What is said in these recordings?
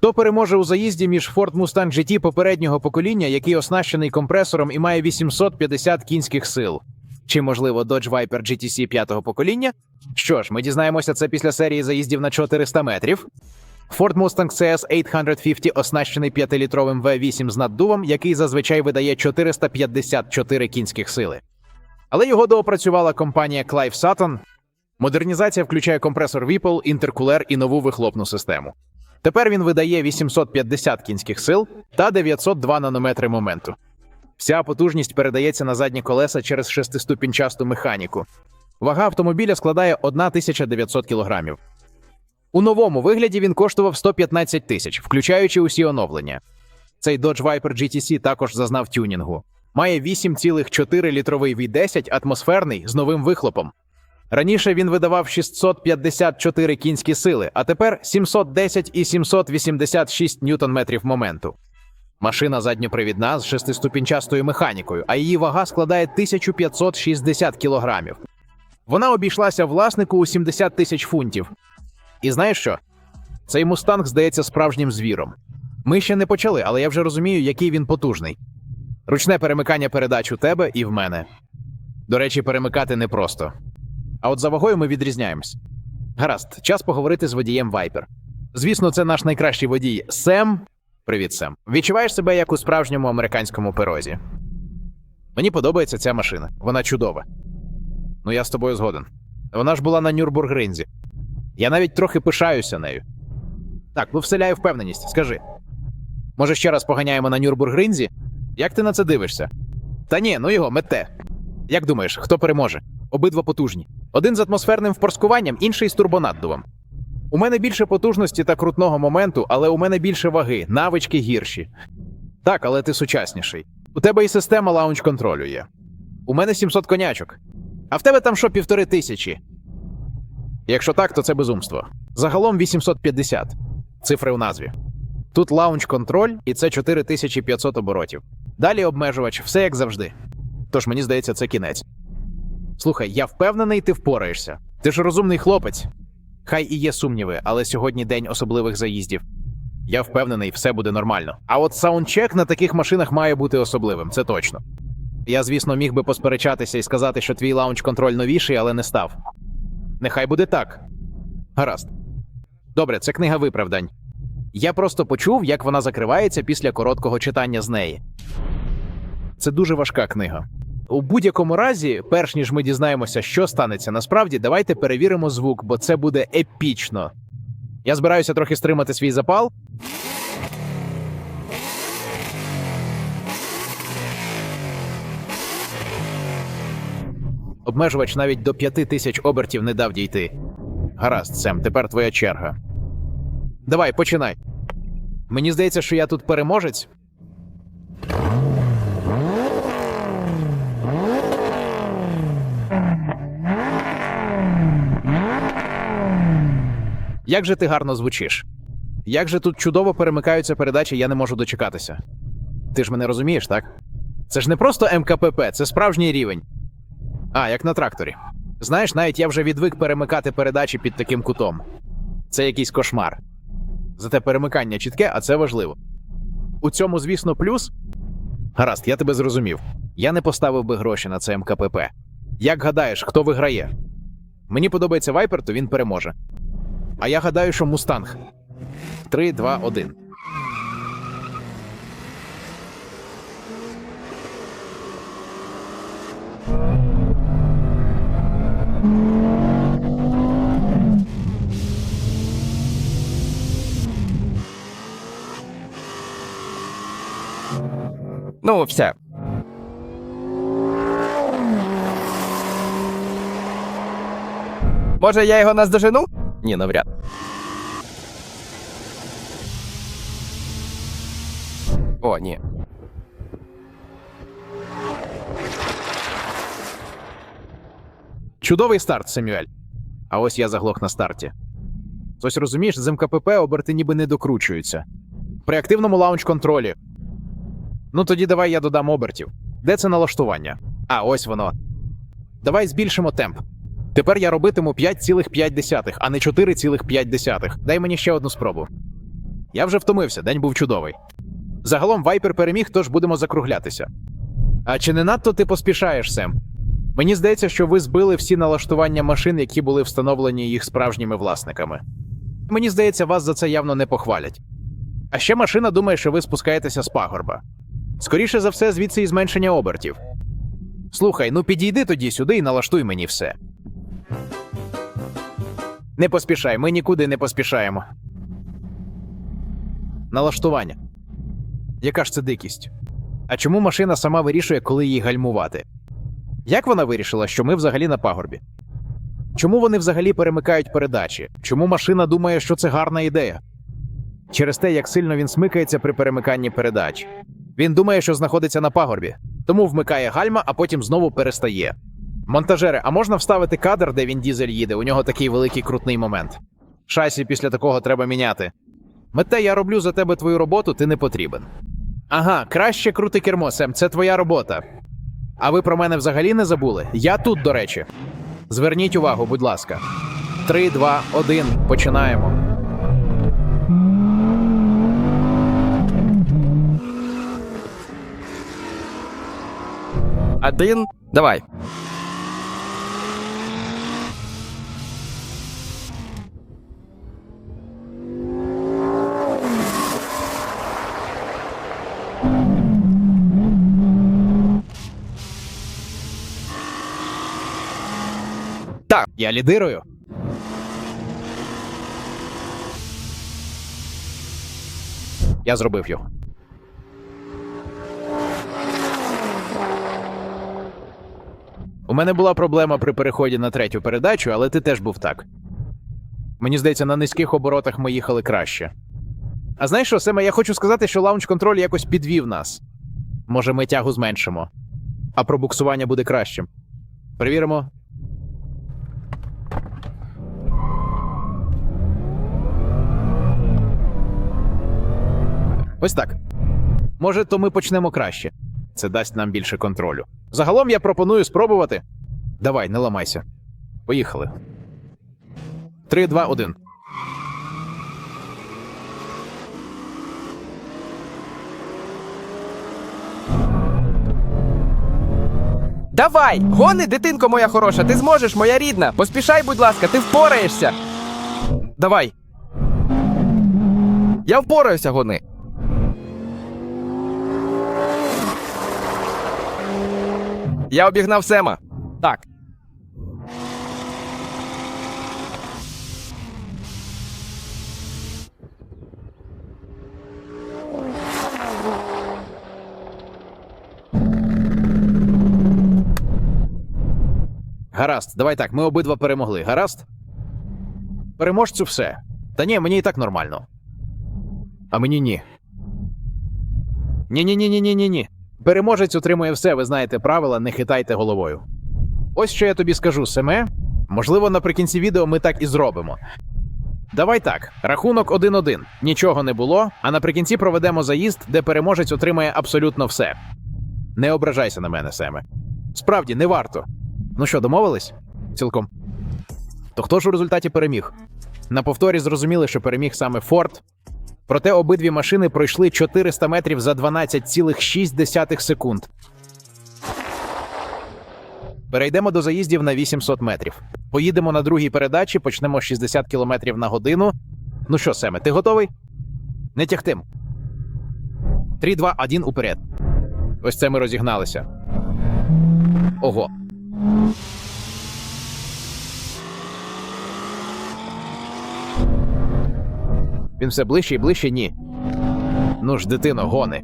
Хто переможе у заїзді між Ford Mustang GT попереднього покоління, який оснащений компресором і має 850 кінських сил? Чи, можливо, Dodge Viper GTC п'ятого покоління? Що ж, ми дізнаємося це після серії заїздів на 400 метрів. Ford Mustang CS 850 оснащений 5-літровим V8 з наддувом, який зазвичай видає 454 кінських сили. Але його доопрацювала компанія Clive Sutton. Модернізація включає компресор Whipple, інтеркулер і нову вихлопну систему. Тепер він видає 850 кінських сил та 902 нанометри моменту. Вся потужність передається на задні колеса через шестиступінчасту механіку. Вага автомобіля складає 1900 кг. У новому вигляді він коштував 115 тисяч, включаючи усі оновлення. Цей Dodge Viper GTC також зазнав тюнінгу. Має 8,4 літровий V10 атмосферний з новим вихлопом. Раніше він видавав 654 кінські сили, а тепер 710 і 786 ньютон-метрів моменту. Машина задньопривідна з шестиступінчастою механікою, а її вага складає 1560 кілограмів. Вона обійшлася власнику у 70 тисяч фунтів. І знаєш що? Цей мустанг здається справжнім звіром. Ми ще не почали, але я вже розумію, який він потужний. Ручне перемикання передач у тебе і в мене. До речі, перемикати непросто. А от за вагою ми відрізняємось. Гаразд, час поговорити з водієм Viper. Звісно, це наш найкращий водій Сем. Привіт, Сем. Відчуваєш себе як у справжньому американському пирозі. Мені подобається ця машина. Вона чудова. Ну, я з тобою згоден. Вона ж була на Нюрбургринзі. Я навіть трохи пишаюся нею. Так, ну вселяю впевненість, скажи. Може, ще раз поганяємо на Нюрбургринзі? Як ти на це дивишся? Та ні, ну його мете. Як думаєш, хто переможе? Обидва потужні. Один з атмосферним впорскуванням, інший з турбонаддувом. У мене більше потужності та крутного моменту, але у мене більше ваги, навички гірші. Так, але ти сучасніший. У тебе і система лаунч контролю є. У мене 700 конячок. А в тебе там що півтори тисячі. Якщо так, то це безумство. Загалом 850. Цифри у назві. Тут лаунч контроль, і це 4500 оборотів. Далі обмежувач, все як завжди. Тож мені здається, це кінець. Слухай, я впевнений, ти впораєшся. Ти ж розумний хлопець. Хай і є сумніви, але сьогодні день особливих заїздів. Я впевнений, все буде нормально. А от саундчек на таких машинах має бути особливим, це точно. Я, звісно, міг би посперечатися і сказати, що твій лаунч контроль новіший, але не став. Нехай буде так. Гаразд. Добре, це книга виправдань. Я просто почув, як вона закривається після короткого читання з неї. Це дуже важка книга. У будь-якому разі, перш ніж ми дізнаємося, що станеться насправді, давайте перевіримо звук, бо це буде епічно. Я збираюся трохи стримати свій запал. Обмежувач навіть до п'яти тисяч обертів не дав дійти. Гаразд, Сем, тепер твоя черга. Давай, починай. Мені здається, що я тут переможець. Як же ти гарно звучиш? Як же тут чудово перемикаються передачі, я не можу дочекатися. Ти ж мене розумієш, так? Це ж не просто МКПП, це справжній рівень. А, як на тракторі. Знаєш, навіть я вже відвик перемикати передачі під таким кутом. Це якийсь кошмар. Зате перемикання чітке, а це важливо. У цьому, звісно, плюс. Гаразд, я тебе зрозумів. Я не поставив би гроші на це МКПП. Як гадаєш, хто виграє? Мені подобається Вайпер, то він переможе. А я гадаю, що Мустанг. 3, 2, 1. Ну, все. Може, я його наздожену? Ні, навряд. О, ні. Чудовий старт, Семюель. А ось я заглох на старті. Ось розумієш, з МКПП оберти ніби не докручуються. При активному лаунч-контролі. Ну тоді давай я додам обертів. Де це налаштування? А, ось воно. Давай збільшимо темп. Тепер я робитиму 5,5, а не 4,5. Дай мені ще одну спробу. Я вже втомився, день був чудовий. Загалом Вайпер переміг, тож будемо закруглятися. А чи не надто ти поспішаєш, Сем? Мені здається, що ви збили всі налаштування машин, які були встановлені їх справжніми власниками. Мені здається, вас за це явно не похвалять. А ще машина думає, що ви спускаєтеся з пагорба. Скоріше за все, звідси і зменшення обертів. Слухай, ну підійди тоді сюди і налаштуй мені все. Не поспішай, ми нікуди не поспішаємо. Налаштування. Яка ж це дикість? А чому машина сама вирішує, коли їй гальмувати? Як вона вирішила, що ми взагалі на пагорбі? Чому вони взагалі перемикають передачі? Чому машина думає, що це гарна ідея? Через те, як сильно він смикається при перемиканні передач. Він думає, що знаходиться на пагорбі, тому вмикає гальма, а потім знову перестає. Монтажери, а можна вставити кадр, де він дізель їде? У нього такий великий крутний момент. Шасі після такого треба міняти. Мете, я роблю за тебе твою роботу, ти не потрібен. Ага, краще крути кермо, Сем, це твоя робота. А ви про мене взагалі не забули? Я тут, до речі. Зверніть увагу, будь ласка. Три, два, один. Починаємо. Один. Давай. Я лідирую. Я зробив його. У мене була проблема при переході на третю передачу, але ти теж був так. Мені здається, на низьких оборотах ми їхали краще. А знаєш що, Семе, я хочу сказати, що лаунч-контроль якось підвів нас. Може, ми тягу зменшимо, а пробуксування буде кращим. Перевіримо. Ось так. Може, то ми почнемо краще. Це дасть нам більше контролю. Загалом я пропоную спробувати. Давай, не ламайся. Поїхали. Три, два, один. Давай! Гони, дитинко моя хороша, ти зможеш, моя рідна. Поспішай, будь ласка, ти впораєшся. Давай. Я впораюся, гони. Я обігнав Сема. Так. Гаразд, давай так, ми обидва перемогли. Гаразд? Переможцю все. Та ні, мені і так нормально. А мені ні. Ні, Переможець отримує все, ви знаєте правила, не хитайте головою. Ось що я тобі скажу, Семе. Можливо, наприкінці відео ми так і зробимо. Давай так, рахунок 1-1. Нічого не було, а наприкінці проведемо заїзд, де переможець отримає абсолютно все. Не ображайся на мене, Семе. Справді, не варто. Ну що, домовились? Цілком. То хто ж у результаті переміг? На повторі зрозуміли, що переміг саме Форд. Проте обидві машини пройшли 400 метрів за 12,6 секунд. Перейдемо до заїздів на 800 метрів. Поїдемо на другій передачі, почнемо 60 км на годину. Ну що, Семе, ти готовий? Не тягтим. 3, 2, 1 уперед. Ось це ми розігналися. Ого. Він все ближче і ближче ні. Ну ж, дитино, гони.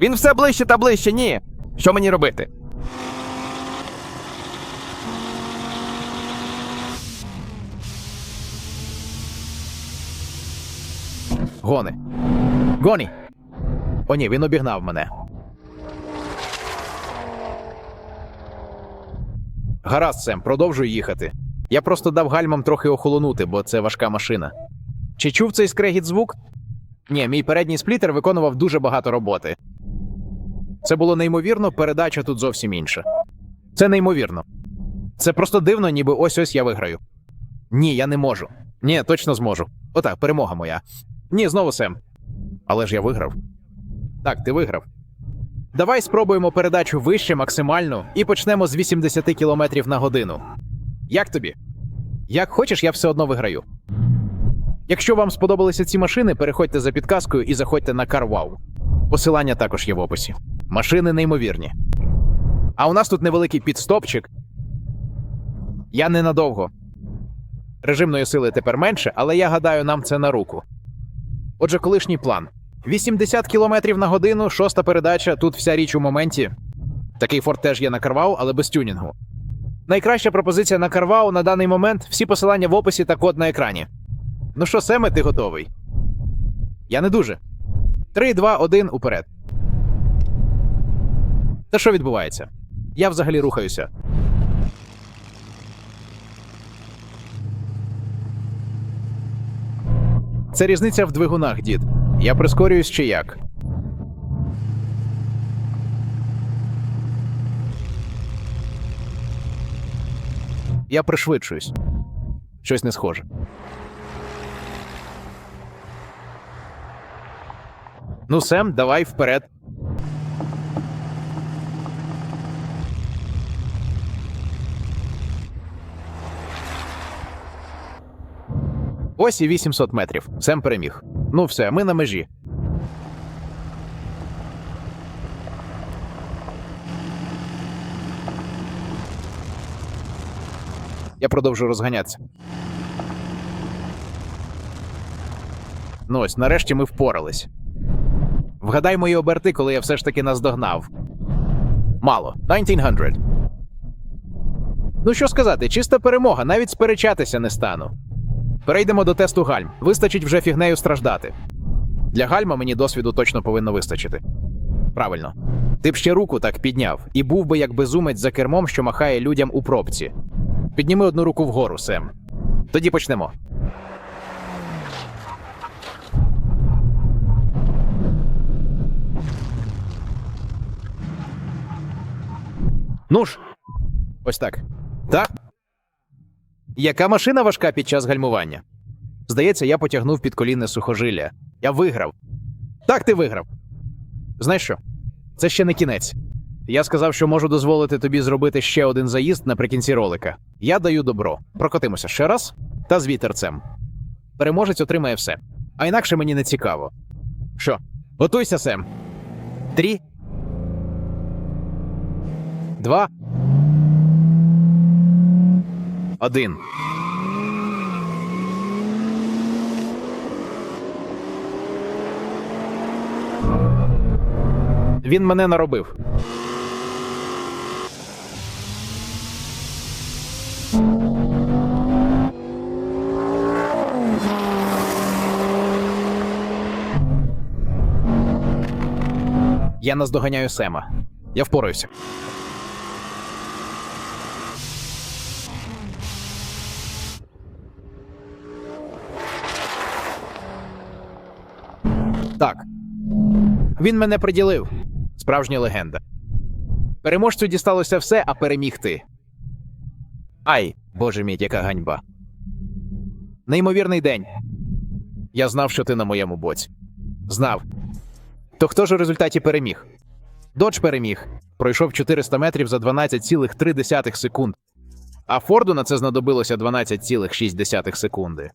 Він все ближче та ближче, ні. Що мені робити? Гони. Гоні. О, ні, він обігнав мене. Гаразд, Сем, продовжуй їхати. Я просто дав гальмам трохи охолонути, бо це важка машина. Чи чув цей скрегіт звук? Ні, мій передній сплітер виконував дуже багато роботи. Це було неймовірно, передача тут зовсім інша. Це неймовірно. Це просто дивно, ніби ось ось я виграю. Ні, я не можу. Ні, точно зможу. Отак, перемога моя. Ні, знову Сем. Але ж я виграв. Так, ти виграв. Давай спробуємо передачу вище максимальну і почнемо з 80 км на годину. Як тобі? Як хочеш, я все одно виграю. Якщо вам сподобалися ці машини, переходьте за підказкою і заходьте на CarWow. Посилання також є в описі. Машини неймовірні. А у нас тут невеликий підстопчик. Я ненадовго. Режимної сили тепер менше, але я гадаю, нам це на руку. Отже, колишній план: 80 км на годину, шоста передача, тут вся річ у моменті. Такий форт теж є на Карвау, але без тюнінгу. Найкраща пропозиція на Карвау на даний момент всі посилання в описі та код на екрані. Ну що, Семе, ти готовий? Я не дуже. 3, 2, 1, уперед. Та що відбувається? Я взагалі рухаюся. Це різниця в двигунах, дід. Я прискорююсь чи як? Я пришвидшуюсь. Щось не схоже. Ну, Сем, давай вперед. Ось і 800 метрів. Сем переміг. Ну все, ми на межі. Я продовжу розганятися. Ну ось, нарешті ми впорались. Вгадай мої оберти, коли я все ж таки наздогнав. Мало. 1900. Ну що сказати, чиста перемога, навіть сперечатися не стану. Перейдемо до тесту гальм. Вистачить вже фігнею страждати. Для гальма мені досвіду точно повинно вистачити. Правильно. Ти б ще руку так підняв, і був би як безумець за кермом, що махає людям у пробці. Підніми одну руку вгору, Сем. Тоді почнемо. Ну ж, ось так. Так. Яка машина важка під час гальмування? Здається, я потягнув під колінне сухожилля. Я виграв. Так, ти виграв. Знаєш що? Це ще не кінець. Я сказав, що можу дозволити тобі зробити ще один заїзд наприкінці ролика. Я даю добро. Прокотимося ще раз та з вітерцем. Переможець отримає все. А інакше мені не цікаво. Що? Готуйся, Сем. Три. Два. Один. Він мене наробив. Я наздоганяю Сема. Я впораюся. Він мене приділив. Справжня легенда. Переможцю дісталося все, а переміг ти. Ай, боже мій, яка ганьба. Неймовірний день. Я знав, що ти на моєму боці. Знав. То хто ж у результаті переміг? Додж переміг. Пройшов 400 метрів за 12,3 секунд. А Форду на це знадобилося 12,6 секунди.